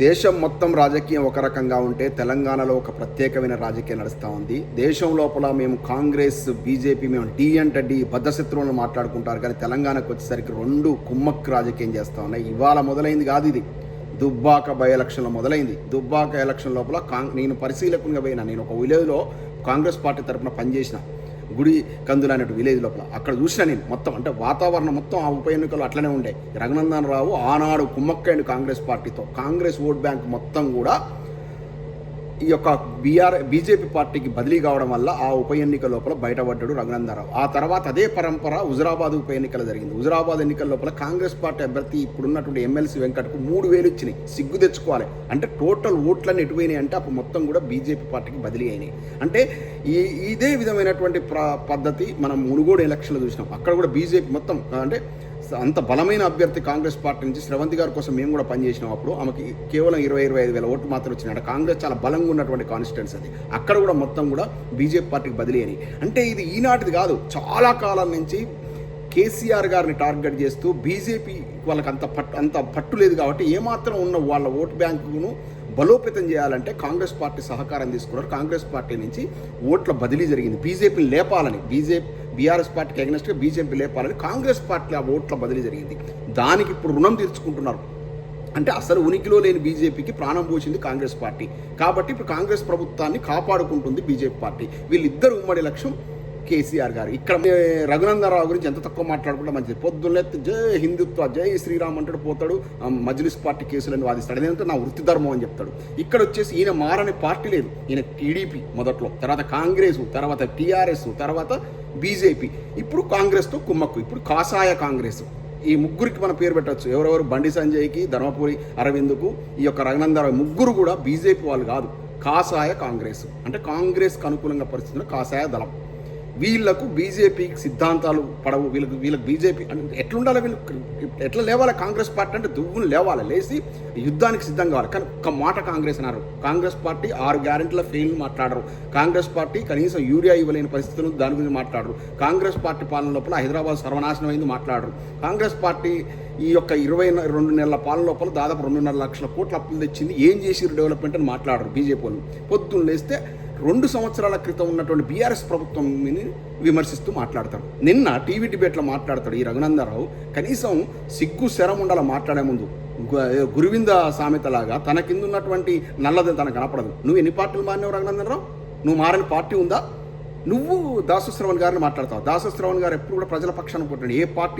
దేశం మొత్తం రాజకీయం ఒక రకంగా ఉంటే తెలంగాణలో ఒక ప్రత్యేకమైన రాజకీయం నడుస్తూ ఉంది. దేశం లోపల మేము కాంగ్రెస్ బీజేపీ మేము డి అంటే డి బద్ధశత్రువులను మాట్లాడుకుంటారు. కానీ తెలంగాణకు వచ్చేసరికి రెండు కుమ్మక్కు రాజకీయం చేస్తూ ఉన్నాయి. ఇవాళ మొదలైంది కాదు ఇది. దుబ్బాక బై ఎలక్షన్లో మొదలైంది. దుబ్బాక ఎలక్షన్ లోపల కాంగ్ నేను పరిశీలకునిగా పోయినా. నేను ఒక విలేజ్లో కాంగ్రెస్ పార్టీ తరఫున పనిచేసిన. గుడి కందులు అనేటు విలేజ్ లోపల. అక్కడ చూసినా నేను మొత్తం అంటే వాతావరణం మొత్తం ఆ ఉప ఎన్నికలు అట్లనే ఉండే. రఘునందన్ రావు ఆనాడు కుమ్మక్కైన కాంగ్రెస్ పార్టీతో కాంగ్రెస్ ఓట్ బ్యాంక్ మొత్తం కూడా ఈ యొక్క బీఆర్ బీజేపీ పార్టీకి బదిలీ కావడం వల్ల ఆ ఉప ఎన్నిక లోపల బయటపడ్డాడు రఘునందరావు ఆ తర్వాత అదే పరంపర హుజరాబాద్ ఉప ఎన్నికలు జరిగింది. హుజరాబాద్ ఎన్నికల లోపల కాంగ్రెస్ పార్టీ అభ్యర్థి ఇప్పుడున్నటువంటి ఎమ్మెల్సీ వెంకట్కు మూడు వేలు ఇచ్చినాయి. సిగ్గు తెచ్చుకోవాలి. అంటే టోటల్ ఓట్లన్నీ ఎటువైనాయి అంటే అప్పుడు మొత్తం కూడా బీజేపీ పార్టీకి బదిలీ అయినాయి. అంటే ఈ ఇదే విధమైనటువంటి ప్ర పద్ధతి మనం మునుగోడు ఎలక్షన్లు చూసినాం. అక్కడ కూడా బీజేపీ మొత్తం అంటే అంత బలమైన అభ్యర్థి కాంగ్రెస్ పార్టీ నుంచి శ్రవంతి గారి కోసం మేము కూడా పనిచేసినాం అప్పుడు. ఆమెకి కేవలం ఇరవై ఇరవై ఐదు వేల ఓట్లు మాత్రం వచ్చినాడు కాంగ్రెస్ చాలా బలంగా ఉన్నటువంటి కాన్స్టిట్యున్సీ అది. అక్కడ కూడా మొత్తం కూడా బీజేపీ పార్టీకి బదిలీ అని అంటే ఇది ఈనాటిది కాదు. చాలా కాలం నుంచి కేసీఆర్ గారిని టార్గెట్ చేస్తూ బీజేపీ వాళ్ళకి అంత పట్టు అంత పట్టు లేదు కాబట్టి ఏమాత్రం ఉన్న వాళ్ళ ఓటు బ్యాంకును బలోపేతం చేయాలంటే కాంగ్రెస్ పార్టీ సహకారం తీసుకున్నారు. కాంగ్రెస్ పార్టీ నుంచి ఓట్ల బదిలీ జరిగింది. బీజేపీని లేపాలని బీజేపీ బీఆర్ఎస్ పార్టీకి అగెనెస్ట్గా బీజేపీ లేపాలని కాంగ్రెస్ పార్టీ ఆ ఓట్ల బదిలీ జరిగింది. దానికి ఇప్పుడు రుణం తీర్చుకుంటున్నారు. అంటే అసలు ఉనికిలో లేని బీజేపీకి ప్రాణం పోసింది కాంగ్రెస్ పార్టీ. కాబట్టి ఇప్పుడు కాంగ్రెస్ ప్రభుత్వాన్ని కాపాడుకుంటుంది బీజేపీ పార్టీ. వీళ్ళిద్దరు ఉమ్మడి లక్ష్యం కేసీఆర్ గారు. ఇక్కడ ఏ, రఘునందనరావు గురించి ఎంత తక్కువ మాట్లాడుకుంటే మంచిది. పొద్దున్నే జై హిందుత్వ జై శ్రీరామ్ అంటాడు పోతాడు ఆ, మజ్లిస్ పార్టీ కేసులను వాదిస్తాడు. అదేంటే నా వృత్తి ధర్మం అని చెప్తాడు. ఇక్కడ వచ్చేసి ఈయన మారని పార్టీ లేదు. ఈయన టీడీపీ మొదట్లో తర్వాత కాంగ్రెస్ తర్వాత టీఆర్ఎస్ తర్వాత బీజేపీ. ఇప్పుడు కాంగ్రెస్తో కుమ్మక్కు ఇప్పుడు కాసాయ కాంగ్రెస్. ఈ ముగ్గురికి మన పేరు పెట్టచ్చు. ఎవరెవరు? బండి సంజయ్కి ధర్మపురి అరవింద్కు ఈ యొక్క రఘునందరావు ముగ్గురు కూడా బీజేపీ వాళ్ళు కాదు. కాసాయ కాంగ్రెస్. అంటే కాంగ్రెస్కి అనుకూలంగా పరిస్థితుల్లో కాసాయ దళం. వీళ్ళకు బీజేపీకి సిద్ధాంతాలు పడవు. వీళ్ళకి వీళ్ళకి బీజేపీ అంటే ఎట్లుండాలి వీళ్ళు? ఎట్లా లేవాలి కాంగ్రెస్ పార్టీ అంటే దువ్వును లేవాలి. లేచి యుద్ధానికి సిద్ధం కావాలి. కానీ ఒక్క మాట కాంగ్రెస్ అన్నారు. కాంగ్రెస్ పార్టీ ఆరు గ్యారెంటీల ఫెయిల్ మాట్లాడరు. కాంగ్రెస్ పార్టీ కనీసం యూరియా ఇవ్వలేని పరిస్థితులు దాని గురించి మాట్లాడరు. కాంగ్రెస్ పార్టీ పాలన లోపల హైదరాబాద్ సర్వనాశనం అయింది మాట్లాడరు. కాంగ్రెస్ పార్టీ ఈ యొక్క ఇరవై రెండు నెలల పాలన లోపల దాదాపు రెండున్నర లక్షల కోట్ల అప్పులు తెచ్చింది. ఏం చేసిరు డెవలప్మెంట్ అని మాట్లాడరు బీజేపీ వాళ్ళు. పొద్దున్న లేస్తే రెండు సంవత్సరాల క్రితం ఉన్నటువంటి బీఆర్ఎస్ ప్రభుత్వం విమర్శిస్తూ మాట్లాడతాడు నిన్న టీవీ డిబేట్లో మాట్లాడతాడు ఈ రఘునందరావు కనీసం సిగ్గు శరం ఉండాల మాట్లాడే ముందు. గురువింద సామెతలాగా తన కింద ఉన్నటువంటి నల్లది తనకు కనపడదు. నువ్వు ఎన్ని పార్టీలు మారినావు రఘునందనరావు? నువ్వు మారని పార్టీ ఉందా? నువ్వు దాసశ్రవణ్ గారిని మాట్లాడతావు? దాసశ్రవణ్ గారు ఎప్పుడు కూడా ప్రజల పక్షాన పుట్టాడు ఏ పార్టీ